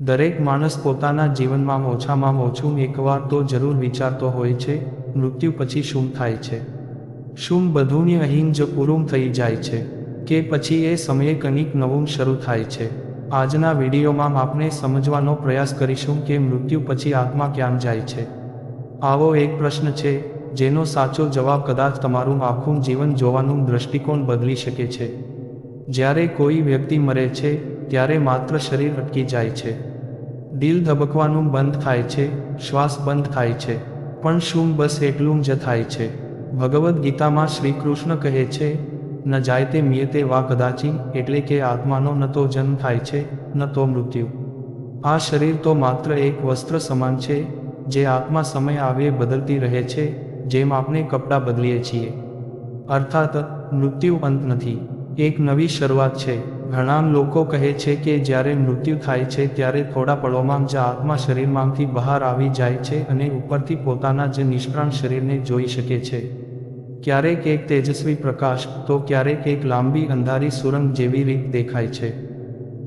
દરેક માણસ પોતાના જીવનમાં ઓછામાં ઓછું એકવાર તો જરૂર વિચારતો હોય છે, મૃત્યુ પછી શું થાય છે? શું બધુંને અહીં જ પૂરું થઈ જાય છે? કે પછી એ સમયે કંઈક નવું શરૂ થાય છે? આજના વિડીયોમાં આપણે સમજવાનો પ્રયાસ કરીશું કે મૃત્યુ પછી આત્મા ક્યાં જાય છે? આવો એક પ્રશ્ન છે, જેનો સાચો જવાબ કદાચ તમારું આખું જીવન જોવાનું દૃષ્ટિકોણ બદલી શકે છે. જ્યારે કોઈ વ્યક્તિ મરે છે ત્યારે માત્ર શરીર અટકી જાય છે. દિલ ધબકવાનું બંધ થાય છે, શ્વાસ બંધ થાય છે. પણ શું બસ એટલું જ થાય છે? ભગવદ્ ગીતામાં શ્રી કૃષ્ણ કહે છે, ન જાયતે મિયતે વા કદાચી એટલે કે આત્માનો ન તો જન્મ થાય છે, ન તો મૃત્યુ. આ શરીર તો માત્ર એક વસ્ત્ર સમાન છે, જે આત્મા સમય આવે બદલતી રહે છે, જેમ આપણે કપડાં બદલીએ છીએ. અર્થાત મૃત્યુ અંત નથી. એક નવી શરૂઆત છે. ઘણા લોકો કહે છે કે જ્યારે મૃત્યુ થાય છે ત્યારે થોડા પળોમાં જ આત્મા શરીરમાંથી બહાર આવી જાય છે અને ઉપરથી પોતાના જ નિષ્પ્રાણ શરીરને જોઈ શકે છે. ક્યારેક એક તેજસ્વી પ્રકાશ, તો ક્યારેક એક લાંબી અંધારી સુરંગ જેવી રીત દેખાય છે.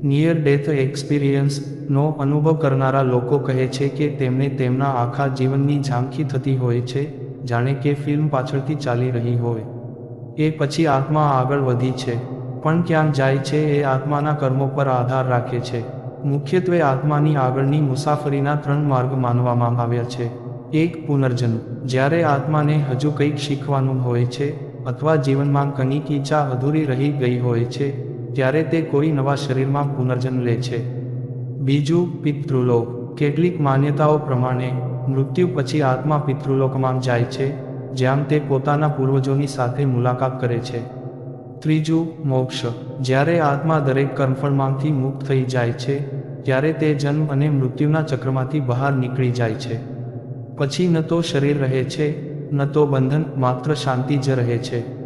નિયર ડેથ એક્સપિરિયન્સ નો અનુભવ કરનારા લોકો કહે છે કે તેમને તેમના આખા જીવનની ઝાંખી થતી હોય છે, જાણે કે ફિલ્મ પાછળથી ચાલી રહી હોય. એ પછી આત્મા આગળ વધી છે. પણ ક્યાં જાય છે એ આત્માના કર્મો પર આધાર રાખે છે. મુખ્યત્વે આત્માની આગળની મુસાફરીના ત્રણ માર્ગ માનવામાં આવ્યા છે. એક, પુનર્જન્મ. જ્યારે આત્માને હજુ કંઈક શીખવાનું હોય છે અથવા જીવનમાં કંઈક ઈચ્છા અધૂરી રહી ગઈ હોય છે, ત્યારે તે કોઈ નવા શરીરમાં પુનર્જન્મ લે છે. બીજું, પિતૃલોક. કેટલીક માન્યતાઓ પ્રમાણે મૃત્યુ પછી આત્મા પિતૃલોકમાં જાય છે જ્યાં તે પોતાના પૂર્વજોની સાથે મુલાકાત કરે છે. ત્રીજું, મોક્ષ. જ્યારે આત્મા દરેક કર્મફળમાંથી મુક્ત થઈ જાય છે, ત્યારે તે જન્મ અને મૃત્યુના ચક્રમાંથી બહાર નીકળી જાય છે. પછી ન તો શરીર રહે છે, ન તો બંધન, માત્ર શાંતિ જ રહે છે.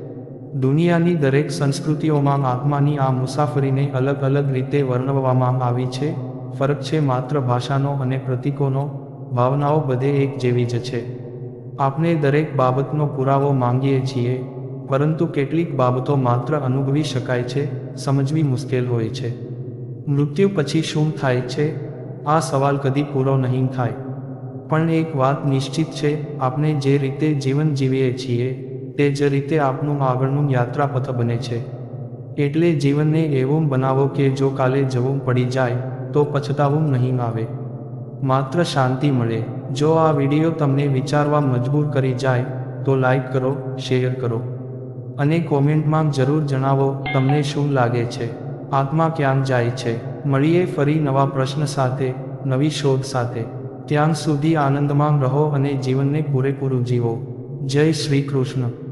દુનિયાની દરેક સંસ્કૃતિઓમાં આત્માની આ મુસાફરીને અલગ અલગ રીતે વર્ણવવામાં આવી છે. ફરક છે માત્ર ભાષાનો અને પ્રતીકોનો, ભાવનાઓ બધે એક જેવી જ છે. આપણે દરેક બાબતનો પુરાવો માંગીએ છીએ, પરંતુ કેટલીક બાબતો માત્ર અનુભવી શકાય છે, સમજવી મુશ્કેલ હોય છે. મૃત્યુ પછી શું થાય છે? આ સવાલ કદી પૂરો નહીં થાય. પણ એક વાત નિશ્ચિત છે, આપણે જે રીતે જીવન જીવીએ છીએ, તે જ રીતે આપણું આગળનું યાત્રાપથ બને છે. એટલે જીવનને એવું બનાવો કે જો કાલે જવું પડી જાય, તો પછતાવું નહીં આવે. માત્ર શાંતિ મળે. જો આ વીડિયો તમને વિચારવા મજબૂર કરી જાય, તો લાઈક કરો, શેર કરો અને કોમેન્ટમાં જરૂર જણાવો તમને શું લાગે છે. આત્મા ક્યાં જાય છે? મળીએ ફરી નવા પ્રશ્ન સાથે, નવી શોધ સાથે. ત્યાં સુધી આનંદમાં રહો અને જીવનને પૂરેપૂરું જીવો. જય શ્રી કૃષ્ણ.